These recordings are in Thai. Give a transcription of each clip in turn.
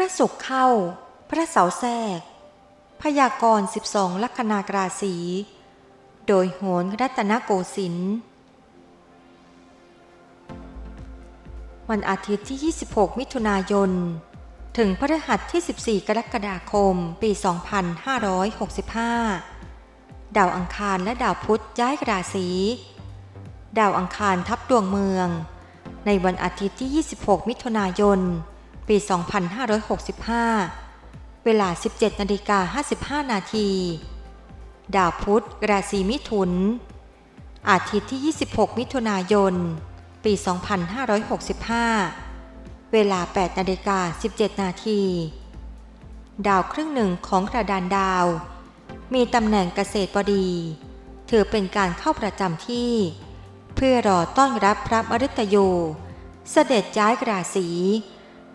ระศุกร์เข้า พระเสาร์แทรก พยากรณ์12 ลัคนากราศีโดยโหนรัตนโกสินทร์วันอาทิตย์ที่ 26 มิถุนายน ถึงพฤหัสที่ 14 กรกฎาคม ปี 2565 ดาวอังคารและดาวพุธย้ายราศี ดาวอังคารทับดวงเมือง ในวันอาทิตย์ที่ 26 มิถุนายน ปี 2565 เวลา 17นาฬิกา55 นาที ดาวพุธราศีมิถุน อาทิตย์ที่ 26 มิถุนายน ปี 2565 เวลา 8นาฬิกา17 นาที ดาวครึ่งหนึ่งของกระดานดาว มีตำแหน่งเกษตรบดี ถือเป็นการเข้าประจำที่ เพื่อรอต้อนรับพระมฤตยู เสด็จย้ายราศี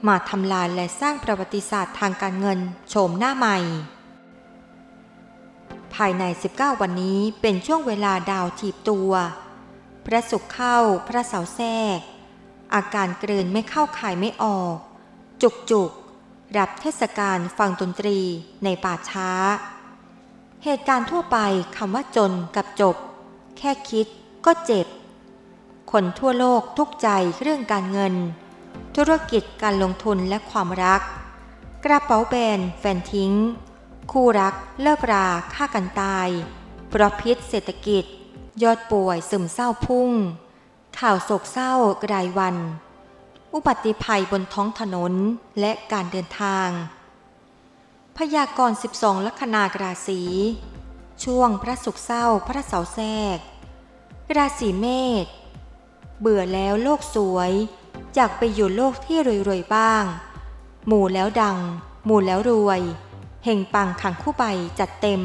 มาทำลายและสร้างประวัติศาสตร์ทางการเงินโฉมหน้าใหม่ ภายใน 19 วันนี้เป็นช่วงเวลาดาวถีบตัว พระศุกร์เข้าพระเสาร์แทรก อาการเกลืนไม่เข้าข่ายไม่ออก จุกจุกรับเทศกาลฟังดนตรีในป่าช้า เหตุการณ์ทั่วไปคำว่าจนกับจบ แค่คิดก็เจ็บ คนทั่วโลกทุกใจเรื่องการเงิน ธุรกิจการลงทุนและความรัก กระเป๋าแบนแฟนทิ้ง คู่รักเลิกราฆ่ากันตาย เพราะพิษเศรษฐกิจ ยอดป่วยซึมเศร้าพุ่ง ข่าวโศกเศร้ารายวัน อุบัติภัยบนท้องถนนและการเดินทาง พยากรณ์ 12 ลัคนากราศีช่วงพระศุกร์เศร้าพระเสาร์แทรก ราศีเมษเบื่อแล้วโลกสวย อยากไปอยู่โลกที่รวยๆบ้าง หมู่แล้วดัง หมู่แล้วรวยเฮงปังขังคู่ใบจัดเต็ม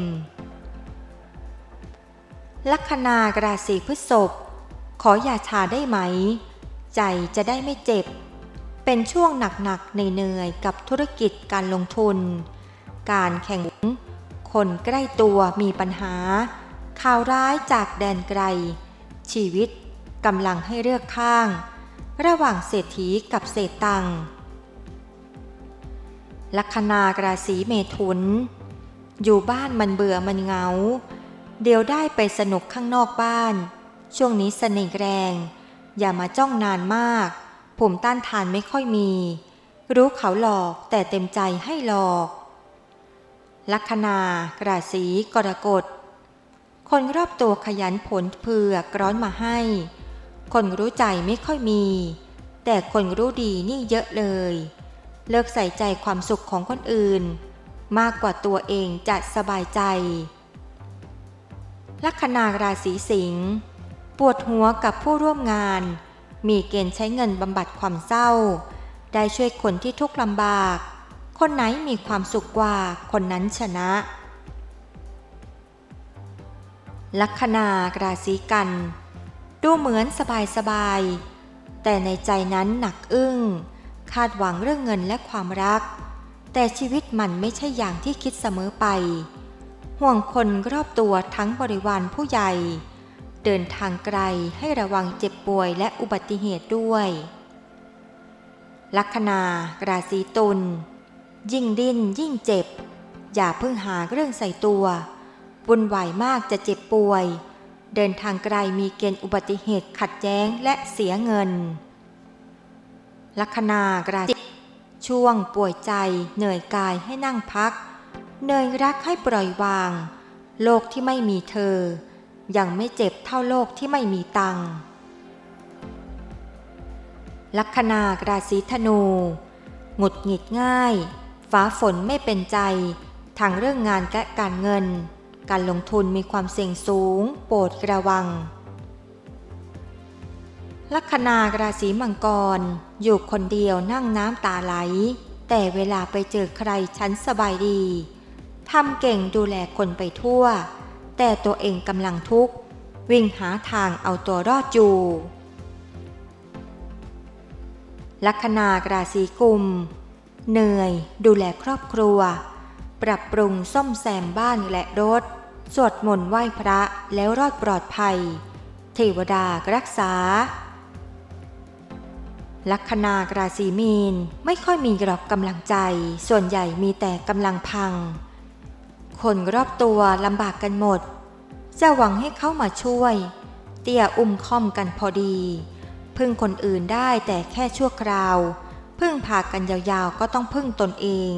ลัคนากราศีพฤษภขออย่าชาได้ไหม ใจจะได้ไม่เจ็บ เป็นช่วงหนักๆในเหนื่อยกับธุรกิจการลงทุน การแข่งขันคนใกล้ตัวมีปัญหา ข่าวร้ายจากแดนไกล ชีวิตกำลังให้เลือกข้าง ระหว่างเศรษฐีกับเศรษตัง ลัคนากราศีเมถุน อยู่บ้านมันเบื่อมันเหงา เดี๋ยวได้ไปสนุกข้างนอกบ้าน ช่วงนี้เสน่ห์แรง อย่ามาจ้องนานมาก ผมต้านทานไม่ค่อยมี รู้เขาหลอกแต่เต็มใจให้หลอก ลัคนากราศีกรกฎ คนรอบตัวขยันผลเผือกร้อนมาให้ คนรู้ใจไม่ค่อยมี แต่คนรู้ดีนี่เยอะเลย เลิกใส่ใจความสุขของคนอื่น มากกว่าตัวเองจะสบายใจ ลัคนาราศีสิงห์ปวดหัวกับผู้ร่วมงาน มีเกณฑ์ใช้เงินบำบัดความเศร้า ได้ช่วยคนที่ทุกข์ลำบาก คนไหนมีความสุขกว่าคนนั้นชนะ ลัคนาราศีกัน ดูเหมือนสบายสบายๆ แต่ในใจนั้นหนักอึ้ง คาดหวังเรื่องเงินและความรัก แต่ชีวิตมันไม่ใช่อย่างที่คิดเสมอไป ห่วงคนรอบตัวทั้งบริวารผู้ใหญ่ เดินทางไกลให้ระวังเจ็บป่วยและอุบัติเหตุด้วย ลัคนาราศีตุลยิ่งดิ้นยิ่งเจ็บ อย่าเพิ่งหาเรื่องใส่ตัววุ่นวายมากจะเจ็บป่วย เดินทางไกลมีเกณฑ์อุบัติเหตุขัดแย้งและเสียเงิน ลัคนากราศีช่วงป่วยใจเหนื่อยกายให้นั่งพัก เหนื่อยรักให้ปล่อยวาง โลกที่ไม่มีเธอ ยังไม่เจ็บเท่าโลกที่ไม่มีตังลัคนากราศีธนู หงุดหงิดง่าย ฟ้าฝนไม่เป็นใจทางเรื่องงานและการเงิน การลงทุนมีความเสี่ยงสูง โปรดระวัง ลัคนาราศีมังกร อยู่คนเดียวนั่งน้ำตาไหล แต่เวลาไปเจอใครฉันสบายดีทำเก่งดูแลคนไปทั่ว แต่ตัวเองกำลังทุกข์ วิ่งหาทางเอาตัวรอดอยู่ลัคนาราศีกุม เหนื่อย ดูแลครอบครัว ปรับปรุงซ่อมแซมบ้านและรถ สวดมนต์ไหว้พระแล้วรอดปลอดภัย เทวดารักษา ลัคนากราศีมีนไม่ค่อยมีหรอกกำลังใจ ส่วนใหญ่มีแต่กำลังพัง คนรอบตัวลำบากกันหมด จะหวังให้เข้ามาช่วย เตี้ยอุ้มค่อมกันพอดี พึ่งคนอื่นได้แต่แค่ชั่วคราว พึ่งพากันยาวๆก็ต้องพึ่งตนเอง